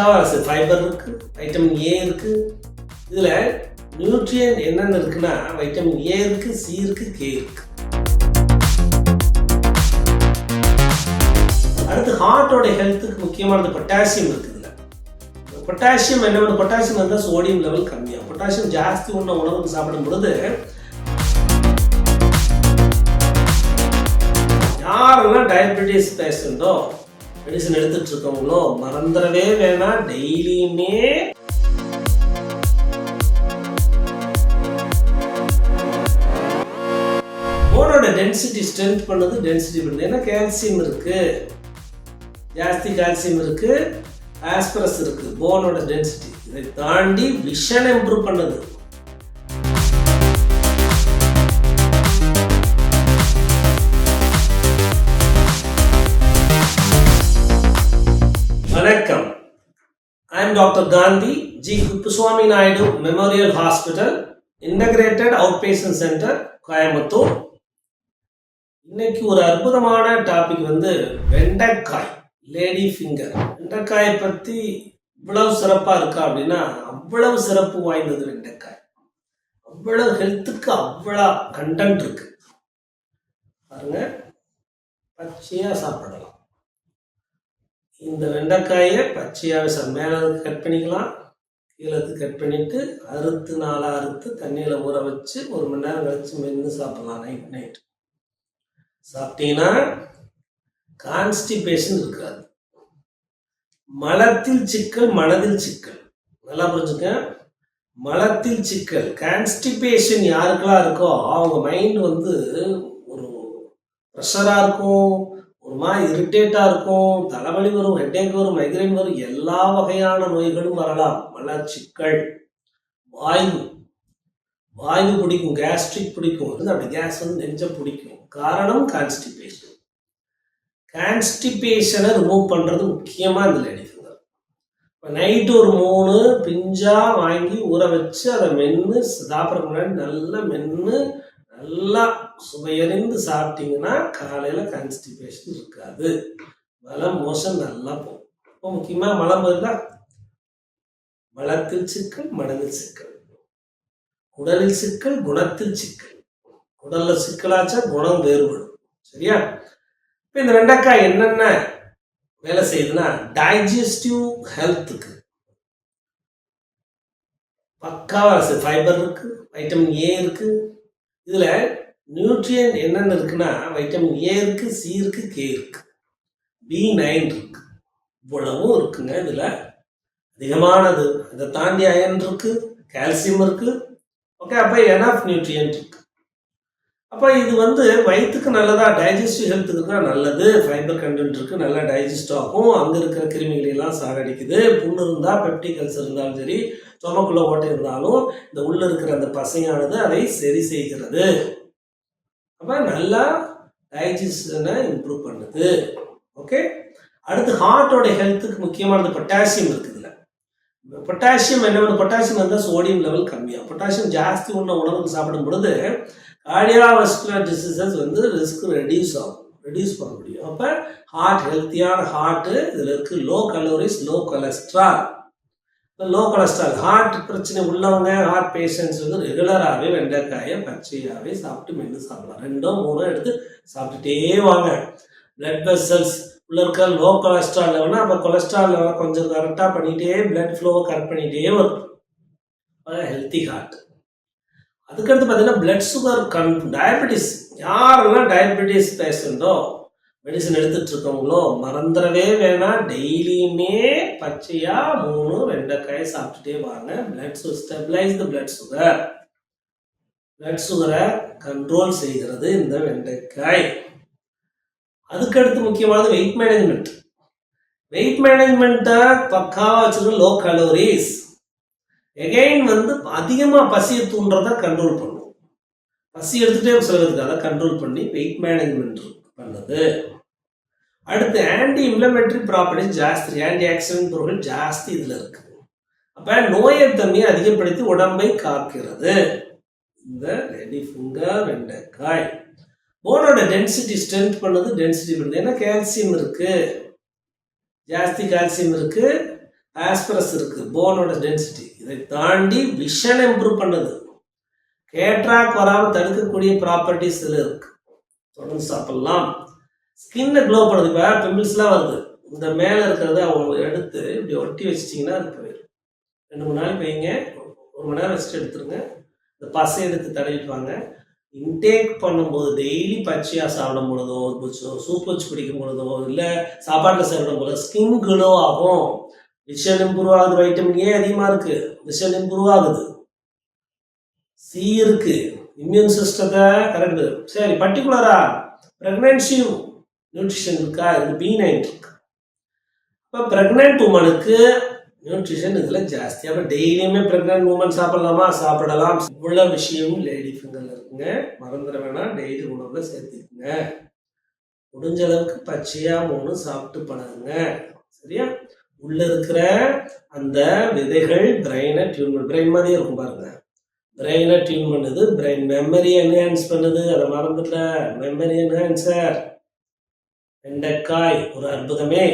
பக்காவாக ஃபைபர் இருக்கு vitamin A இருக்கு. இதில் நியூட்ரியன் என்னென்ன இருக்குன்னா வைட்டமின் ஏ இருக்கு சி இருக்கு கே இருக்கு. அடுத்து ஹார்ட்டோட ஹெல்த்துக்கு முக்கியமானது பொட்டாசியம் இருக்குது பொட்டாசியம் என்ன பண்ணும்? பொட்டாசியம் இருந்தால் சோடியம் லெவல் கம்மியாகும். பொட்டாசியம் ஜாஸ்தி உள்ள உணவுக்கு சாப்பிடும் பொழுது யாரெல்லாம் டயபெட்டிஸ் பேஷண்ட்டோ மெடிசன் எடுத்துட்டு இருக்கவங்களோ மறந்துடவே வேணாம். டெய்லியுமே போனோட டென்சிட்டி ஸ்ட்ரென்த் பண்ணது டென்சிட்டி பண்ணுது ஏன்னா கால்சியம் இருக்கு. ஜாஸ்தி கால்சியம் இருக்கு. ஆஸ்பரஸ் இருக்கு. போனோட டென்சிட்டி இதை தாண்டி விஷன் இம்ப்ரூவ் பண்ணுது. I doctor Gandhi G Kuppuswamy Naidu memorial hospital integrated outpatient centre Coimbatore இன்னைக்கு ஒரு அற்புதமான டாபிக் வந்து வெண்டைக்காய் லேடி ஃபிங்கர் வெண்டைக்காயை பற்றி இவ்வளவு சிறப்பாக இருக்கா அப்படின்னா அவ்வளவு சிறப்பு வாய்ந்தது வெண்டைக்காய். அவ்வளவு ஹெல்த்துக்கு அவ்வளோ கண்டென்ட் இருக்கு. பாருங்க பச்சையாக சாப்பிடலாம் இந்த வெண்டைக்காயை பச்சையாகவே ச மேலே கட் பண்ணிக்கலாம் கீழே கட் பண்ணிட்டு அறுத்து நாளாக அறுத்து தண்ணியில் ஊற வச்சு ஒரு மணி நேரம் கழித்து மென்று சாப்பிட்லாம் நைட் நைட் சாப்பிட்டீங்கன்னா கான்ஸ்டிபேஷன் இருக்காது. மலத்தில் சிக்கல் மனதில் சிக்கல். நல்லா புரிஞ்சுக்க மலத்தில் சிக்கல் கான்ஸ்டிபேஷன் யாருக்கெல்லாம் இருக்கோ அவங்க மைண்ட் வந்து ஒரு ப்ரெஷராக இருக்கும். ஒரு மாதிரி இரிட்டேட்டாக இருக்கும் தலைவலி வரும் ஹெட்டேக் வரும் மைக்ரைன் வரும் எல்லா வகையான நோய்களும் வரலாம். மலச்சிக்கல் வாயு வாயு பிடிக்கும் கேஸ்ட்ரிக் பிடிக்கும். வந்து அப்படி கேஸ் வந்து நெஞ்ச பிடிக்கும். காரணம் கான்ஸ்டிபேஷன் கான்ஸ்டிபேஷனை ரிமூவ் பண்ணுறது முக்கியமாக இந்த லேடிஸுங்க இப்போ நைட்டு ஒரு மூணு பிஞ்சா வாங்கி ஊற வச்சு அதை மென்று சாப்பிட்றதுக்கு முன்னாடி நல்லா மென்று நல்லா சுவையறிந்து சாப்பிட்டீங்கன்னா காலையில் கான்ஸ்டிபேஷன் இருக்காது. மலம் மோசம் நல்லா போகும். இப்போ முக்கியமாக மலம் வருதா? மலத்தில் சிக்கல் மனதில் சிக்கல். உடலில் சிக்கல் குணத்தில் சிக்கல். உடல்ல சிக்கலாச்சா குணம் வேறுபடும். சரியா? இப்போ இந்த வெண்டைக்காய் என்னென்ன வேலை செய்யுதுன்னா டைஜஸ்டிவ் ஹெல்த்துக்கு பக்காவாக ஃபைபர் இருக்கு வைட்டமின் ஏ இருக்குது இதுல நியூட்ரியன் என்னென்ன இருக்குன்னா வைட்டமின் ஏ இருக்கு சி இருக்கு கே இருக்கு. பி நைன் இருக்கு. இவ்வளவும் இருக்குங்க இதுல. அதிகமானது. இதை தாண்டி அயன் இருக்கு கால்சியம் இருக்கு. ஓகே அப்போ என் ஆஃப் நியூட்ரியன்ட் இருக்கு. அப்போ இது வந்து வயிற்றுக்கு நல்லதா டைஜஸ்டிவ் ஹெல்த்துக்கு தான் நல்லது. ஃபைபர் கண்டென்ட் இருக்குது நல்லா டைஜஸ்ட் ஆகும். அங்கே இருக்கிற கிருமிகளெல்லாம் சாகடிக்குது. புண்ணு இருந்தால் பெப்டிகல்ஸ் இருந்தாலும் சரி சுமக்குள்ள ஓட்டை இருந்தாலும் இந்த உள்ளே இருக்கிற அந்த பசையானது அதை சரி செய்கிறது. அப்போ நல்லா டைஜஷனை இம்ப்ரூவ் பண்ணுது. ஓகே அடுத்து ஹார்ட்டோட ஹெல்த்துக்கு முக்கியமானது பொட்டாசியம் இருக்குதுல்ல. பொட்டாசியம் என்ன பண்ணும் பொட்டாசியம் வந்தால் சோடியம் லெவல் கம்மியாக பொட்டாசியம் ஜாஸ்தி உள்ள உணவுக்கு சாப்பிடும் பொழுது கார்டியோவாஸ்குலர் டிசீசஸ் வந்து ரிஸ்க் ரெடியூஸ் ஆகும். ரெடியூஸ் பண்ண முடியும். அப்போ ஹார்ட் ஹெல்த்தியான ஹார்ட்டு இதில் இருக்கு low calories low cholesterol low cholesterol heart பிரச்சனை உள்ளவங்க ஹார்ட் பேஷண்ட்ஸ் வந்து ரெகுலராகவே வெண்டைக்காயை பச்சையாகவே சாப்பிட்டு மென்று சாப்பிடலாம். ரெண்டோ மூணோ எடுத்து சாப்பிட்டுட்டே வாங்க. பிளட் வெசல்ஸ் உள்ள இருக்க லோ கொலஸ்ட்ரால் லெவல்னா அப்போ கொலஸ்ட்ரால் லெவலை கொஞ்சம் கரெக்டாக பண்ணிகிட்டே பிளட் ஃப்ளோவை கரெக்ட் பண்ணிகிட்டே வரும். ஹெல்த்தி ஹார்ட் அதுக்கடுத்து பார்த்தீங்கன்னா பிளட் சுகர் கன் டயபெட்டிஸ் யாரெல்லாம் டயபெட்டிஸ் பேஷண்ட்டோ மெடிசன் எடுத்துட்டு இருக்கவங்களோ மறந்துடவே வேணாம். டெய்லியுமே பச்சையாக மூணு வெண்டைக்காய் சாப்பிட்டுட்டே வாங்க. Blood stabilise the blood sugar blood சுகரை கண்ட்ரோல் செய்கிறது இந்த வெண்டைக்காய். அதுக்கடுத்து முக்கியமானது வெயிட் மேனேஜ்மெண்ட் வெயிட் மேனேஜ்மெண்ட்டை பக்காவாக வச்சுருக்க லோ கலோரிஸ் எகைன் வந்து அதிகமாக பசியை தூண்டுறத கண்ட்ரோல் பண்ணும். பசி எடுத்துகிட்டே சிலருக்கு அதை கண்ட்ரோல் பண்ணி வெயிட் மேனேஜ்மெண்ட் பண்ணுது. அடுத்து ஆன்டி இம்ப்ளமெண்ட்ரி ப்ராப்பர்ட்டிஸ் ஜாஸ்தி. ஆன்டி ஆக்சிடென்ட் பொருட்கள் ஜாஸ்தி இதில் இருக்கு. அப்போ நோயத்தன்மையை அதிகப்படுத்தி உடம்பை காக்கிறது. இந்த ரெடி ஃபுங்கா வெண்டைக்காய். போனோட டென்சிட்டி ஸ்ட்ரென்த் பண்ணது. டென்சிட்டி பண்ணுது ஏன்னா கால்சியம் இருக்கு. ஜாஸ்தி கால்சியம் இருக்குது ஆஸ்பரஸ் இருக்கு போனோட டென்சிட்டி இதை தாண்டி விஷன் இம்ப்ரூவ் பண்ணுது. கேட்ராக் வராமல் தடுக்கக்கூடிய ப்ராப்பர்ட்டிஸ் இதில் இருக்கு. தொடர்ந்து சாப்பிடலாம். ஸ்கின்னை க்ளோ பண்ணுது. இப்போ பிம்பிள்ஸ்லாம் வருது. இந்த மேலே இருக்கிறத அவங்க எடுத்து இப்படி ஒட்டி வச்சிட்டிங்கன்னா அது போயிடும். ரெண்டு மூணு நாள் வைங்க. ஒரு மணி நேரம் ரெஸ்ட் எடுத்துருங்க. இந்த பசை எடுத்து தடவிப்பாங்க இன்டேக் பண்ணும்போது டெய்லி பச்சையாக சாப்பிடும் பொழுதோ சூப் வச்சு குடிக்கும் பொழுதோ இல்லை சாப்பாட்டில் சாப்பிடும் பொழுதோ ஸ்கின் க்ளோ ஆகும். விஷன் இம்ப்ரூவ் ஆகுது வைட்டமின் ஏ அதிகமாக இருக்கு விஷன் இம்ப்ரூவ் ஆகுது சி இருக்கு இம்யூன் சிஸ்டத்தை கரெக்டு சரி பர்டிகுலரா பிரெக்னன்சி நியூட்ரிஷன் இருக்கா? இது பி நைன் இருக்கு. இப்போ பிரெக்னென்ட் உமனுக்கு நியூட்ரிஷன் இதில் ஜாஸ்தி. அப்போ டெய்லியுமே ப்ரெக்னென்ட் உமன் சாப்பிடலாமா? சாப்பிடலாம். இவ்வளோ விஷயமும் லேடி ஃபிங்கரில் இருக்குங்க. மறந்துட வேணாம். டெய்லி உணவில் சேர்த்துக்குங்க. முடிஞ்ச அளவுக்கு பச்சையாக மூணு சாப்பிட்டு பழகுங்க. சரியா? உள்ள இருக்கிற அந்த விதைகள் பிரெயினை டியூன் பண்ணு. பிரெயின் மாதிரியே இருக்கும் பாருங்க. பிரெயினை டியூன் பண்ணுது. பிரெயின் மெமரி என்ஹான்ஸ் பண்ணுது. அதை மறந்துட்ட மெமரி என்ஹான்சர் வெண்டைக்காய் ஒரு அற்புதமே.